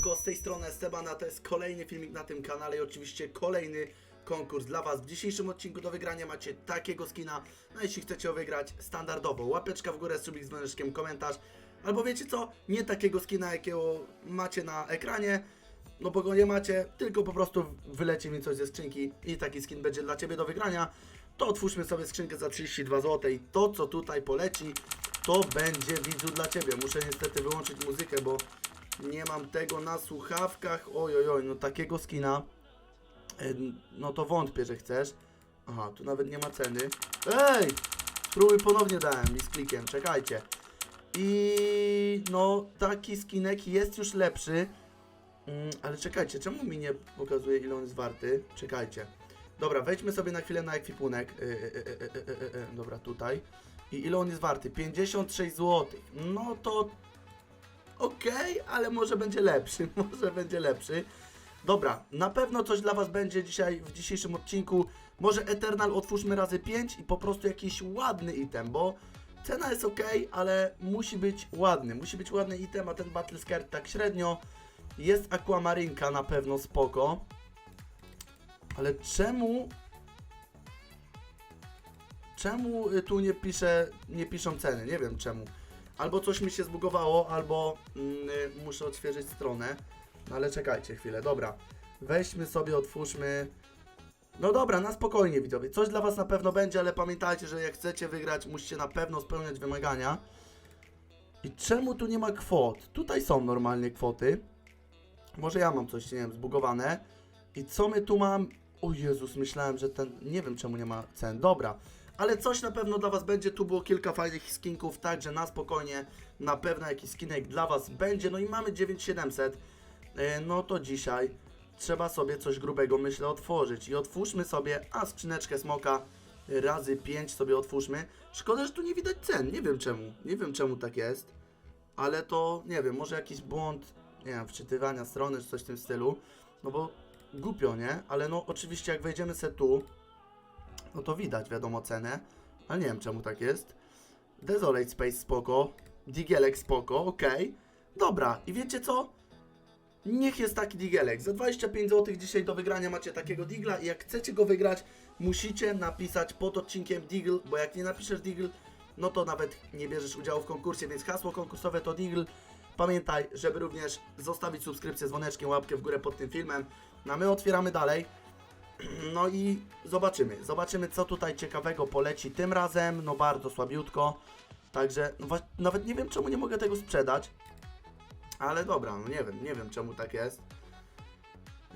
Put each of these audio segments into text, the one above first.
Siemanko, z tej strony Estebana, to jest kolejny filmik na tym kanale i oczywiście kolejny konkurs dla Was. W dzisiejszym odcinku do wygrania macie takiego skina, no jeśli chcecie go wygrać standardowo, łapeczka w górę, subik z dzwoneczkiem, komentarz, albo wiecie co, nie takiego skina, jakiego macie na ekranie, no bo go nie macie, tylko po prostu wyleci mi coś ze skrzynki i taki skin będzie dla Ciebie do wygrania, to otwórzmy sobie skrzynkę za 32 zł i to co tutaj poleci, to będzie widzu dla Ciebie. Muszę niestety wyłączyć muzykę, bo nie mam tego na słuchawkach. Oj, oj, oj, no takiego skina. e, No to wątpię, że chcesz. Aha, tu nawet nie ma ceny. Ej! Spróbuj ponownie dałem mi z klikiem, czekajcie. I no, taki skinek jest już lepszy. Mm, ale czekajcie, czemu mi nie pokazuje ile on jest warty? Czekajcie. Dobra, wejdźmy sobie na chwilę na ekwipunek. E, e, dobra, tutaj. I ile on jest warty? 56 zł. No to okej, ale może będzie lepszy, może będzie lepszy. Dobra, na pewno coś dla Was będzie dzisiaj w dzisiejszym odcinku. Może Eternal otwórzmy razy 5 i po prostu jakiś ładny item, bo cena jest ok, ale musi być ładny. Musi być ładny item, a ten Battle Skirt tak średnio. Jest Aquamarynka na pewno spoko. Ale czemu Czemu y, tu nie pisze, nie piszą ceny? Nie wiem czemu. Albo coś mi się zbugowało, albo mm, y, muszę odświeżyć stronę. No ale czekajcie chwilę, dobra. Weźmy sobie, otwórzmy. No dobra, na spokojnie widzowie. Coś dla Was na pewno będzie, ale pamiętajcie, że jak chcecie wygrać, musicie na pewno spełniać wymagania. I czemu tu nie ma kwot? Tutaj są normalnie kwoty. Może ja mam coś, nie wiem, zbugowane. I co my tu mam? O Jezus, myślałem, że ten... Nie wiem czemu nie ma cen. Dobra. Ale coś na pewno dla Was będzie. Tu było kilka fajnych skinków, także na spokojnie. Na pewno jakiś skinek dla Was będzie. No i mamy 9700. E, No to dzisiaj trzeba sobie coś grubego, myślę, otworzyć. I otwórzmy sobie, a skrzyneczkę smoka razy 5 sobie otwórzmy. Szkoda, że tu nie widać cen. Nie wiem czemu. Nie wiem czemu tak jest. Ale to, nie wiem, może jakiś błąd, nie wiem, wczytywania strony czy coś w tym stylu. No bo głupio, nie? Ale no oczywiście jak wejdziemy se tu, no to widać, wiadomo, cenę. Ale nie wiem czemu tak jest. Desolate Space spoko. Digelek spoko, okej. Dobra, i wiecie co? Niech jest taki Digelek. Za 25 zł dzisiaj do wygrania macie takiego Digla i jak chcecie go wygrać, musicie napisać pod odcinkiem Digl, bo jak nie napiszesz Digl, no to nawet nie bierzesz udziału w konkursie, więc hasło konkursowe to Digl. Pamiętaj, żeby również zostawić subskrypcję dzwoneczkiem, łapkę w górę pod tym filmem. No a my otwieramy dalej. No i zobaczymy, zobaczymy co tutaj ciekawego poleci tym razem, no bardzo słabiutko, także no, nawet nie wiem czemu nie mogę tego sprzedać, ale dobra, no nie wiem, nie wiem czemu tak jest.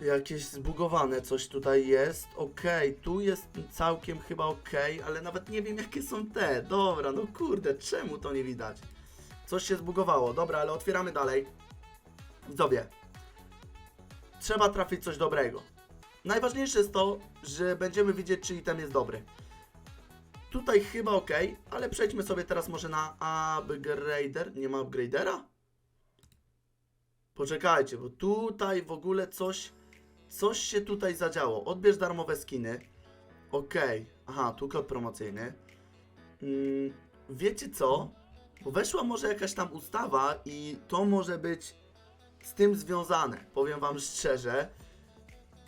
Jakieś zbugowane coś tutaj jest, okej, tu jest całkiem chyba okej, ale nawet nie wiem jakie są te, dobra, no kurde, czemu to nie widać? Coś się zbugowało, dobra, ale otwieramy dalej. Widzowie, trzeba trafić coś dobrego. Najważniejsze jest to, że będziemy widzieć, czy item jest dobry. Tutaj chyba ok, ale przejdźmy sobie teraz może na upgrader. Nie ma upgradera? Poczekajcie, bo tutaj w ogóle coś, coś się tutaj zadziało. Odbierz darmowe skiny. Ok, aha, tu kod promocyjny. Mm, wiecie co? Bo weszła może jakaś tam ustawa i to może być z tym związane. Powiem wam szczerze,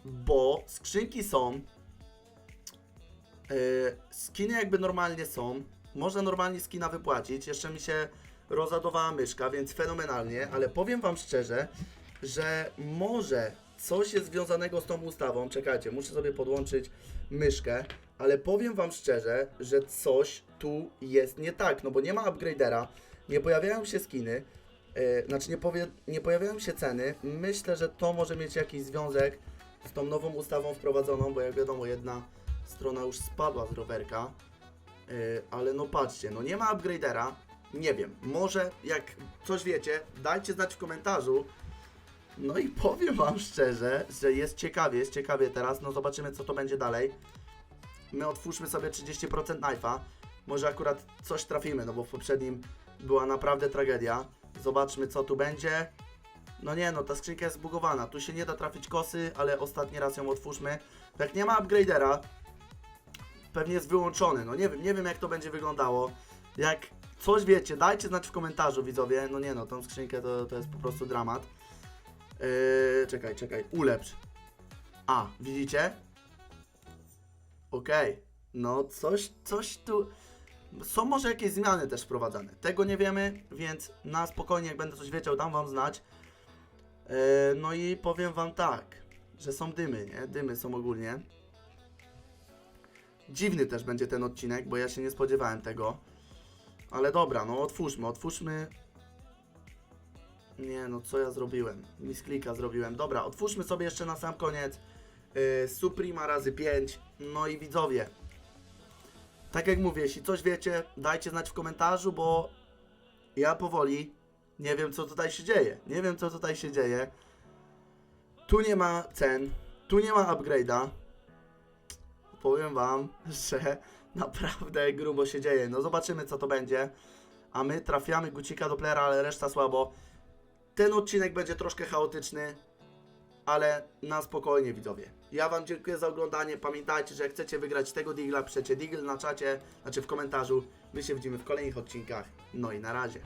bo skrzynki są, yy, skiny jakby normalnie są, można normalnie skina wypłacić, jeszcze mi się rozładowała myszka, więc fenomenalnie, ale powiem wam szczerze, że może coś jest związanego z tą ustawą, czekajcie, muszę sobie podłączyć myszkę, ale powiem wam szczerze, że coś tu jest nie tak, no bo nie ma upgradera, nie pojawiają się skiny, yy, znaczy nie, powie, nie pojawiają się ceny, myślę, że to może mieć jakiś związek z tą nową ustawą wprowadzoną, bo jak wiadomo, jedna strona już spadła z rowerka. Yy, ale no patrzcie, no nie ma upgradera. Nie wiem, może jak coś wiecie, dajcie znać w komentarzu. No i powiem wam szczerze, że jest ciekawie, jest ciekawie teraz. No zobaczymy co to będzie dalej. My otwórzmy sobie 30% knife'a. Może akurat coś trafimy, no bo w poprzednim była naprawdę tragedia. Zobaczmy co tu będzie. No nie no, ta skrzynka jest zbugowana. Tu się nie da trafić kosy, ale ostatni raz ją otwórzmy. Jak nie ma upgradera, pewnie jest wyłączony. No nie wiem, nie wiem jak to będzie wyglądało. Jak coś wiecie, dajcie znać w komentarzu widzowie. No nie no, tą skrzynkę to, to jest po prostu dramat. Yy, czekaj, czekaj, ulepsz. A, widzicie? Okej, no coś, coś tu... Są może jakieś zmiany też wprowadzane. Tego nie wiemy, więc na spokojnie, jak będę coś wiedział, dam wam znać. Yy, no i powiem wam tak, że są dymy, nie? Dymy są ogólnie. Dziwny też będzie ten odcinek, bo ja się nie spodziewałem tego. Ale dobra, no otwórzmy, otwórzmy. Nie, no co ja zrobiłem? Misklika zrobiłem. Dobra, otwórzmy sobie jeszcze na sam koniec yy, Suprema razy 5. No i widzowie. Tak jak mówię, jeśli coś wiecie, dajcie znać w komentarzu, bo ja powoli nie wiem co tutaj się dzieje. Nie wiem co tutaj się dzieje. Tu nie ma cen, tu nie ma upgrade'a. Powiem wam, że naprawdę grubo się dzieje. No zobaczymy co to będzie. A my trafiamy gucika do playera, ale reszta słabo. Ten odcinek będzie troszkę chaotyczny, ale na spokojnie widzowie. Ja wam dziękuję za oglądanie. Pamiętajcie, że jak chcecie wygrać tego digla, piszecie digl na czacie, znaczy w komentarzu. My się widzimy w kolejnych odcinkach. No i na razie.